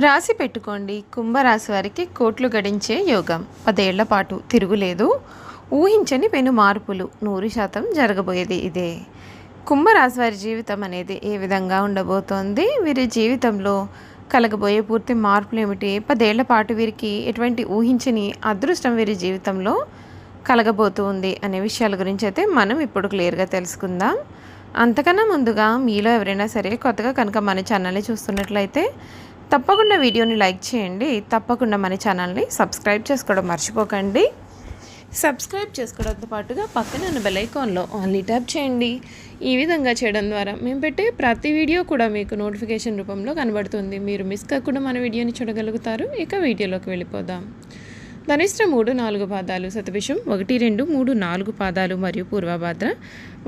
రాసి పెట్టుకోండి. కుంభరాశి వారికి కోట్లు గడించే యోగం. పదేళ్ళ పాటు తిరుగులేదు. ఊహించని పెను మార్పులు. నూరు శాతం జరగబోయేది ఇదే. కుంభరాశి వారి జీవితం అనేది ఏ విధంగా ఉండబోతోంది? వీరి జీవితంలో కలగబోయే పూర్తి మార్పులు ఏమిటి? పదేళ్ళ పాటు వీరికి ఎటువంటి ఊహించని అదృష్టం వీరి జీవితంలో కలగబోతుంది అనే విషయాల గురించి అయితే మనం ఇప్పుడు క్లియర్గా తెలుసుకుందాం. అంతకన్నా ముందుగా మీలో ఎవరైనా సరే కొత్తగా కనుక మన ఛానల్ని చూస్తున్నట్లయితే తప్పకుండా వీడియోని లైక్ చేయండి. తప్పకుండా మన ఛానల్ని సబ్స్క్రైబ్ చేసుకోవడం మర్చిపోకండి. సబ్స్క్రైబ్ చేసుకోవడంతో పాటుగా పక్కన ఉన్న బెల్ ఐకాన్లో ఆన్లీ ట్యాప్ చేయండి. ఈ విధంగా చేయడం ద్వారా మేము పెట్టే ప్రతి వీడియో కూడా మీకు నోటిఫికేషన్ రూపంలో కనబడుతుంది. మీరు మిస్ కాకుండా మన వీడియోని చూడగలుగుతారు. ఇక వీడియోలోకి వెళ్ళిపోదాం. ధనిష్ట మూడు నాలుగు పాదాలు శతభిషం ఒకటి రెండు మూడు నాలుగు పాదాలు మరియు పూర్వభాద్ర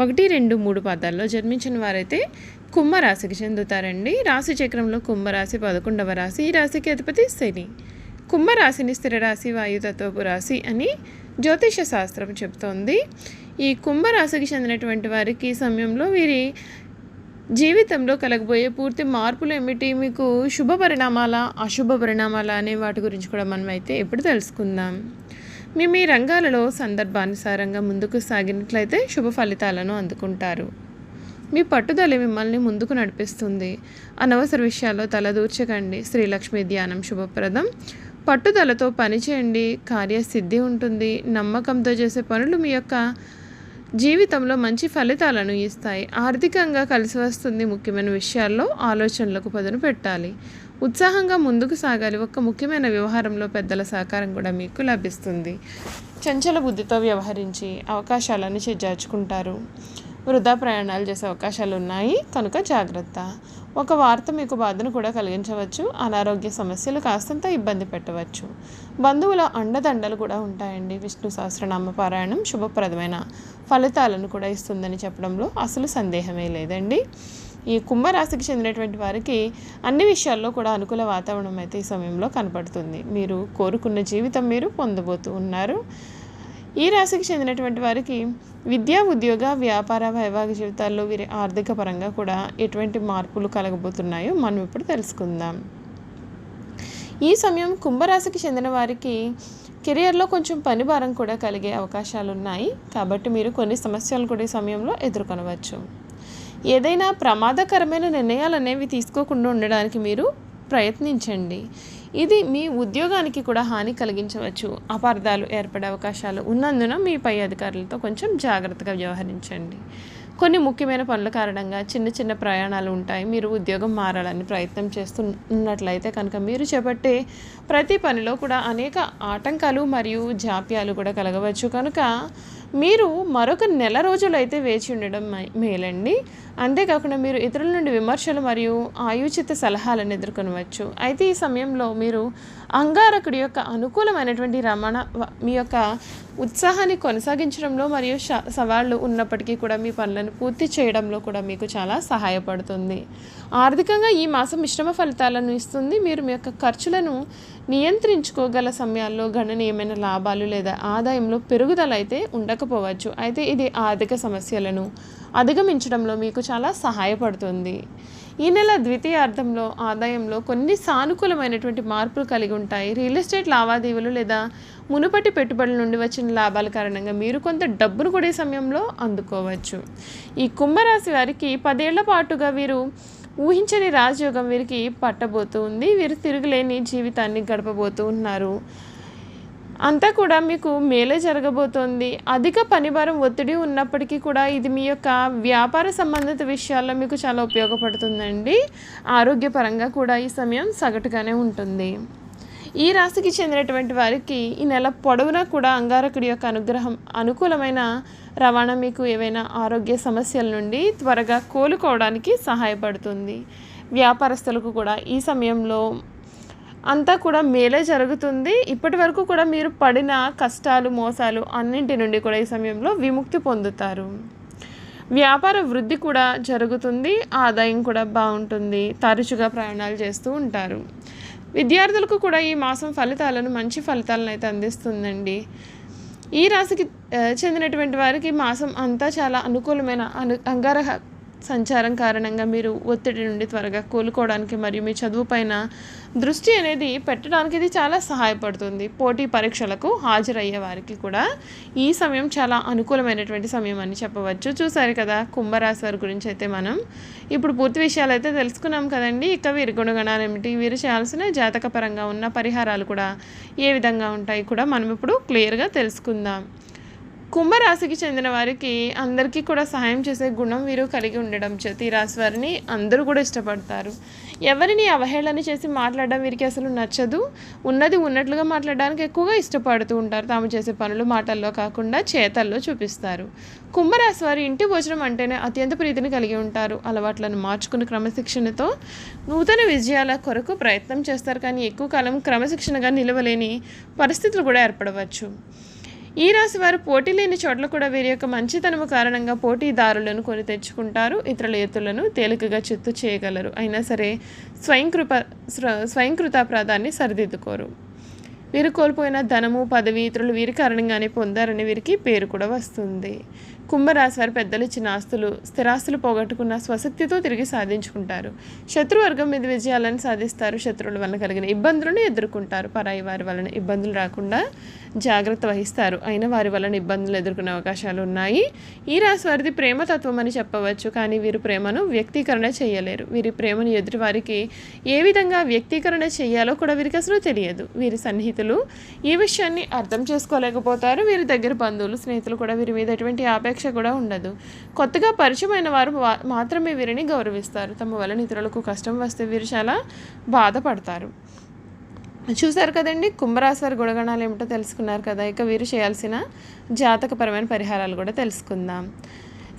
ఒకటి రెండు మూడు పాదాల్లో జన్మించిన వారైతే కుంభరాశికి చెందుతారండి. రాశి చక్రంలో కుంభరాశి పదకొండవ రాశి ఈ రాశికి అధిపతి శని. కుంభరాశిని స్థిర రాశి వాయుతత్వపు రాశి అని జ్యోతిష శాస్త్రం చెబుతోంది ఈ కుంభరాశికి చెందినటువంటి వారికి సమయంలో వీరి జీవితంలో కలగబోయే పూర్తి మార్పులు ఏమిటి? మీకు శుభ పరిణామాల అశుభ పరిణామాల అనే వాటి గురించి కూడా మనం అయితే ఇప్పుడు తెలుసుకుందాం. మీ మీ రంగాలలో సందర్భానుసారంగా ముందుకు సాగినట్లయితే శుభ ఫలితాలను అందుకుంటారు. మీ పట్టుదల మిమ్మల్ని ముందుకు నడిపిస్తుంది. అనవసర విషయాల్లో తలదూర్చకండి శ్రీలక్ష్మి ధ్యానం శుభప్రదం. పట్టుదలతో పనిచేయండి కార్యసిద్ధి ఉంటుంది. నమ్మకంతో చేసే పనులు మీ యొక్క జీవితంలో మంచి ఫలితాలను ఇస్తాయి. ఆర్థికంగా కలిసి వస్తుంది ముఖ్యమైన విషయాల్లో ఆలోచనలకు పదును పెట్టాలి. ఉత్సాహంగా ముందుకు సాగాలి. ఒక ముఖ్యమైన వ్యవహారంలో పెద్దల సహకారం కూడా మీకు లభిస్తుంది. చంచల బుద్ధితో వ్యవహరించి అవకాశాలను చేజార్చుకుంటారు. వృధా ప్రయాణాలు చేసే అవకాశాలు ఉన్నాయి కనుక జాగ్రత్త. ఒక వార్త మీకు బాధను కూడా కలిగించవచ్చు. అనారోగ్య సమస్యలు కాస్తంత ఇబ్బంది పెట్టవచ్చు. బంధువుల అండదండలు కూడా ఉంటాయండి. విష్ణు సహస్రనామ పారాయణం శుభప్రదమైన ఫలితాలను కూడా ఇస్తుందని చెప్పడంలో అసలు సందేహమే లేదండి. ఈ కుంభరాశికి చెందినటువంటి వారికి అన్ని విషయాల్లో కూడా అనుకూల వాతావరణం అయితే ఈ సమయంలో కనపడుతుంది. మీరు కోరుకున్న జీవితం మీరు పొందబోతూ ఉన్నారు. ఈ రాశికి చెందినటువంటి వారికి విద్యా ఉద్యోగ వ్యాపార వైవాహిక జీవితాల్లో వీరి ఆర్థిక పరంగా కూడా ఎటువంటి మార్పులు కలగబోతున్నాయో మనం ఇప్పుడు తెలుసుకుందాం. ఈ సమయం కుంభరాశికి చెందిన వారికి కెరియర్లో కొంచెం పని భారం కూడా కలిగే అవకాశాలు ఉన్నాయి కాబట్టి మీరు కొన్ని సమస్యలు కూడా ఈ సమయంలో ఎదుర్కొనవచ్చు. ఏదైనా ప్రమాదకరమైన నిర్ణయాలు అనేవి తీసుకోకుండా ఉండడానికి మీరు ప్రయత్నించండి. ఇది మీ ఉద్యోగానికి కూడా హాని కలిగించవచ్చు. అపార్థాలు ఏర్పడే అవకాశాలు ఉన్నందున మీ పై అధికారులతో కొంచెం జాగ్రత్తగా వ్యవహరించండి. కొన్ని ముఖ్యమైన పనుల కారణంగా చిన్న చిన్న ప్రయాణాలు ఉంటాయి. మీరు ఉద్యోగం మారాలని ప్రయత్నం చేస్తున్నట్లయితే కనుక మీరు చేపట్టే ప్రతి పనిలో కూడా అనేక ఆటంకాలు మరియు జాప్యాలు కూడా కలగవచ్చు. కనుక మీరు మరొక నెల రోజులు అయితే వేచి ఉండడం మే- మేలండి. అంతేకాకుండా మీరు ఇతరుల నుండి విమర్శలు మరియు ఆయోచిత సలహాలను ఎదుర్కొనవచ్చు. అయితే ఈ సమయంలో మీరు అంగారకుడి యొక్క అనుకూలమైనటువంటి రమణ వ- మీ యొక్క ఉత్సాహాన్ని కొనసాగించడంలో మరియు ష- సవాళ్ళు ఉన్నప్పటికీ కూడా మీ పనులను పూర్తి చేయడంలో కూడా మీకు చాలా సహాయపడుతుంది. ఆర్థికంగా ఈ మాసం మిశ్రమ ఫలితాలను ఇస్తుంది. మీరు మీ యొక్క ఖర్చులను నియంత్రించుకోగల సమయాల్లో గణనీయమైన లాభాలు లేదా ఆదాయంలో పెరుగుదల అయితే ఉండకపోవచ్చు. అయితే ఇది ఆర్థిక సమస్యలను అధిగమించడంలో మీకు చాలా సహాయపడుతుంది. ఈ నెల ద్వితీయార్థంలో ఆదాయంలో కొన్ని సానుకూలమైనటువంటి మార్పులు కలిగి ఉంటాయి. రియల్ ఎస్టేట్ లావాదేవీలు లేదా మునుపటి పెట్టుబడుల నుండి వచ్చిన లాభాల కారణంగా మీరు కొంత డబ్బును కూడా ఈ సమయంలో అందుకోవచ్చు. ఈ కుంభరాశి వారికి పదేళ్ళ పాటుగా వీరు ఊహించని రాజయోగం వీరికి పట్టబోతూ ఉంది. వీరు తిరుగులేని జీవితాన్ని గడపబోతూ ఉన్నారు. అంతా కూడా మీకు మేలే జరగబోతోంది. అధిక పనిభారం ఒత్తిడి ఉన్నప్పటికీ కూడా ఇది మీ యొక్క వ్యాపార సంబంధిత విషయాల్లో మీకు చాలా ఉపయోగపడుతుందండి. ఆరోగ్యపరంగా కూడా ఈ సమయం సగటుగానే ఉంటుంది. ఈ రాశికి చెందినటువంటి వారికి ఈ నెల పొడవునా కూడా అంగారకుడి యొక్క అనుగ్రహం అనుకూలమైన రవాణా మీకు ఏవైనా ఆరోగ్య సమస్యల నుండి త్వరగా కోలుకోవడానికి సహాయపడుతుంది. వ్యాపారస్తులకు కూడా ఈ సమయంలో అంతా కూడా మేలే జరుగుతుంది. ఇప్పటి వరకు కూడా మీరు పడిన కష్టాలు మోసాలు అన్నింటి నుండి కూడా ఈ సమయంలో విముక్తి పొందుతారు. వ్యాపార వృద్ధి కూడా జరుగుతుంది. ఆదాయం కూడా బాగుంటుంది. తరచుగా ప్రయాణాలు చేస్తూ ఉంటారు. విద్యార్థులకు కూడా ఈ మాసం ఫలితాలను మంచి ఫలితాలను అయితే అందిస్తుందండి. ఈ రాశికి చెందినటువంటి వారికి మాసం అంతా చాలా అనుకూలమైన అను అంగారహ సంచారం కారణంగా మీరు ఒత్తిడి నుండి త్వరగా కోలుకోవడానికి మరియు మీ చదువు పైన దృష్టి అనేది పెట్టడానికి ఇది చాలా సహాయపడుతుంది. పోటీ పరీక్షలకు హాజరయ్యే వారికి కూడా ఈ సమయం చాలా అనుకూలమైనటువంటి సమయం అని చెప్పవచ్చు. చూసారు కదా కుంభరాశి వారి గురించి అయితే మనం. ఇప్పుడు పూర్తి విషయాలు అయితే తెలుసుకున్నాం కదండి. ఇక వీరి గుణగణాలు ఏమిటి? వీరు చేయాల్సిన జాతకపరంగా ఉన్న పరిహారాలు కూడా ఏ విధంగా ఉంటాయి కూడా మనం ఇప్పుడు క్లియర్గా తెలుసుకుందాం. కుంభరాశికి చెందిన వారికి అందరికీ కూడా సహాయం చేసే గుణం వీరు కలిగి ఉండడం చేత ఈ రాశి వారిని అందరూ కూడా ఇష్టపడతారు. ఎవరిని అవహేళన చేసి మాట్లాడడం వీరికి అసలు నచ్చదు. ఉన్నది ఉన్నట్లుగా మాట్లాడడానికి ఎక్కువగా ఇష్టపడుతూ ఉంటారు. తాము చేసే పనులు మాటల్లో కాకుండా చేతల్లో చూపిస్తారు. కుంభరాశి వారి ఇంటి భోజనం అంటేనే అత్యంత ప్రీతిని కలిగి ఉంటారు. అలవాట్లను మార్చుకుని క్రమశిక్షణతో నూతన విజయాల కొరకు ప్రయత్నం చేస్తారు. కానీ ఎక్కువ కాలం క్రమశిక్షణగా నిలవలేని పరిస్థితులు కూడా ఏర్పడవచ్చు. ఈ రాశి వారు పోటీ లేని చోట్ల కూడా వీరి యొక్క మంచితనము కారణంగా పోటీదారులను కొని తెచ్చుకుంటారు ఇతరుల ఎత్తులను తేలికగా చిత్తు చేయగలరు. అయినా సరే స్వయంకృప స్వయంకృత ప్రాధాన్ని సరిదిద్దుకోరు. వీరు కోల్పోయిన ధనము పదవి ఇతరులు వీరి కారణంగానే పొందారని వీరికి పేరు కూడా వస్తుంది. కుంభరాశి వారి పెద్దలు ఇచ్చిన ఆస్తులు స్థిరాస్తులు పోగొట్టుకున్న స్వశక్తితో తిరిగి సాధించుకుంటారు. శత్రువర్గం మీద విజయాలను సాధిస్తారు. శత్రువుల వలన కలిగిన ఇబ్బందులను ఎదుర్కొంటారు. పరాయి వారి వలన ఇబ్బందులు రాకుండా జాగ్రత్త వహిస్తారు. అయిన వారి వలన ఇబ్బందులు ఎదుర్కొనే అవకాశాలు ఉన్నాయి. ఈ రాశి వారిది ప్రేమతత్వం అని చెప్పవచ్చు. కానీ వీరు ప్రేమను వ్యక్తీకరణ చేయలేరు. వీరి ప్రేమను ఎదుటి వారికి ఏ విధంగా వ్యక్తీకరణ చేయాలో కూడా వీరికి అసలు తెలియదు. వీరి సన్నిహితులు ఈ విషయాన్ని అర్థం చేసుకోలేకపోతారు. వీరి దగ్గర బంధువులు స్నేహితులు కూడా వీరి మీద ఎటువంటి వివక్ష కూడా ఉండదు. కొత్తగా పరిచయమైన వారు మాత్రమే వీరిని గౌరవిస్తారు. తమ వలన ఇతరులకు కష్టం వస్తే వీరు చాలా బాధపడతారు. చూశారు కదండి కుంభరాశి వారి గుణగణాలు ఏమిటో తెలుసుకున్నారు కదా. ఇక వీరు చేయాల్సిన జాతకపరమైన పరిహారాలు కూడా తెలుసుకుందాం.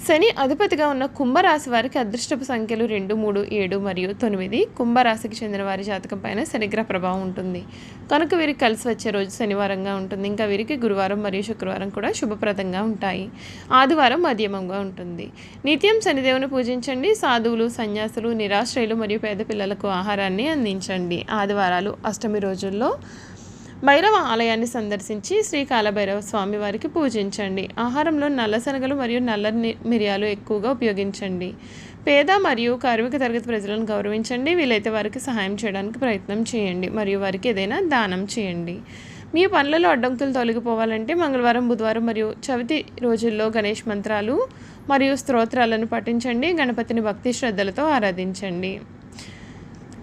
శని అధిపతిగా ఉన్న కుంభరాశి వారికి అదృష్టపు సంఖ్యలు రెండు మూడు ఏడు మరియు తొమ్మిది. కుంభరాశికి చెందిన వారి జాతకం పైన శనిగ్రహ ప్రభావం ఉంటుంది. కనుక వీరికి కలిసి వచ్చే రోజు శనివారంగా ఉంటుంది. ఇంకా వీరికి గురువారం మరియు శుక్రవారం కూడా శుభప్రదంగా ఉంటాయి. ఆదివారం మధ్యమంగా ఉంటుంది. నిత్యం శనిదేవుని పూజించండి. సాధువులు సన్యాసులు నిరాశ్రయులు మరియు పేద పిల్లలకు ఆహారాన్ని అందించండి. ఆదివారాలు అష్టమి రోజుల్లో భైరవ ఆలయాన్ని సందర్శించి శ్రీ కాలభైరవ స్వామి వారికి పూజించండి. ఆహారంలో నల్ల శనగలు మరియు నల్ల మిరియాలు ఎక్కువగా ఉపయోగించండి. పేద మరియు కార్మిక తరగతి ప్రజలను గౌరవించండి. వీలైతే వారికి సహాయం చేయడానికి ప్రయత్నం చేయండి. మరియు వారికి ఏదైనా దానం చేయండి. మీ పనులలో అడ్డంకులు తొలగిపోవాలంటే మంగళవారం బుధవారం మరియు చవితి రోజుల్లో గణేష్ మంత్రాలు మరియు స్తోత్రాలను పఠించండి. గణపతిని భక్తి శ్రద్ధలతో ఆరాధించండి.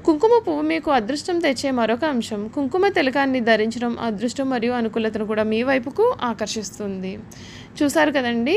కుంకుమ పువ్వు మీకు అదృష్టం తెచ్చే మరొక అంశం. కుంకుమ తిలకాన్ని ధరించడం అదృష్టం మరియు అనుకూలతను కూడా మీ వైపుకు ఆకర్షిస్తుంది. చూసారు కదండి?